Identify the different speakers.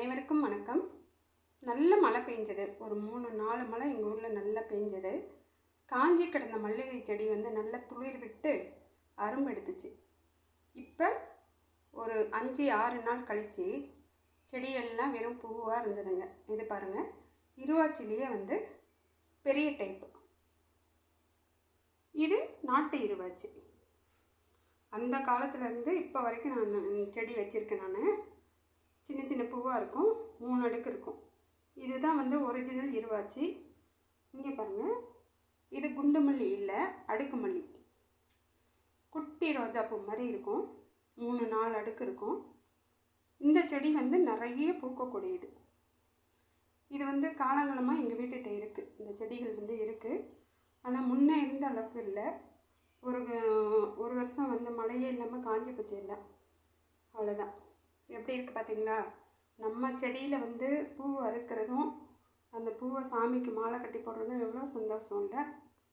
Speaker 1: அனைவருக்கும் வணக்கம். நல்ல மழை பெஞ்சது. ஒரு மூணு நாலு மழை எங்கள் ஊரில் நல்லா பெஞ்சது. காஞ்சி கிடந்த மல்லிகை செடி வந்து நல்லா துளிர் விட்டு அரும்பு எடுத்துச்சு. இப்போ ஒரு அஞ்சு ஆறு நாள் கழித்து செடியெல்லாம் வெறும் பூவாக இருந்ததுங்க. இது பாருங்கள் இருவாச்சிலேயே வந்து பெரிய டைப்பு இது நாட்டு இருவாச்சி. அந்த காலத்துலேருந்து இப்போ வரைக்கும் நான் செடி வச்சுருக்கேன் நான். இருக்கும். மூணு அடுக்கு இருக்கும். இதுதான் வந்து ஒரிஜினல் இருவாச்சி. இங்கே பாருங்கள் இது குண்டு மல்லி இல்லை அடுக்கு மல்லி. குட்டி ரோஜாப்பூ மாதிரி இருக்கும். மூணு நாலு அடுக்கு இருக்கும். இந்த செடி வந்து நிறைய பூக்கக்கூடியது. இது வந்து காலங்காலமாக எங்கள் வீட்டுகிட்ட இருக்குது இந்த செடிகள் வந்து இருக்குது ஆனால் முன்னே இருந்த அளவுக்கு இல்லை. ஒரு ஒரு வருஷம் வந்து மழையே இல்லாமல் காஞ்சி போச்சு எல்லாம். அவ்வளோதான் எப்படி இருக்குது பார்த்தீங்களா நம்ம செடியில் வந்து பூ அறுக்கிறதும் அந்த பூவை சாமிக்கு மாலை கட்டி போடுறதும் எவ்வளோ சந்தோஷம் இல்லை?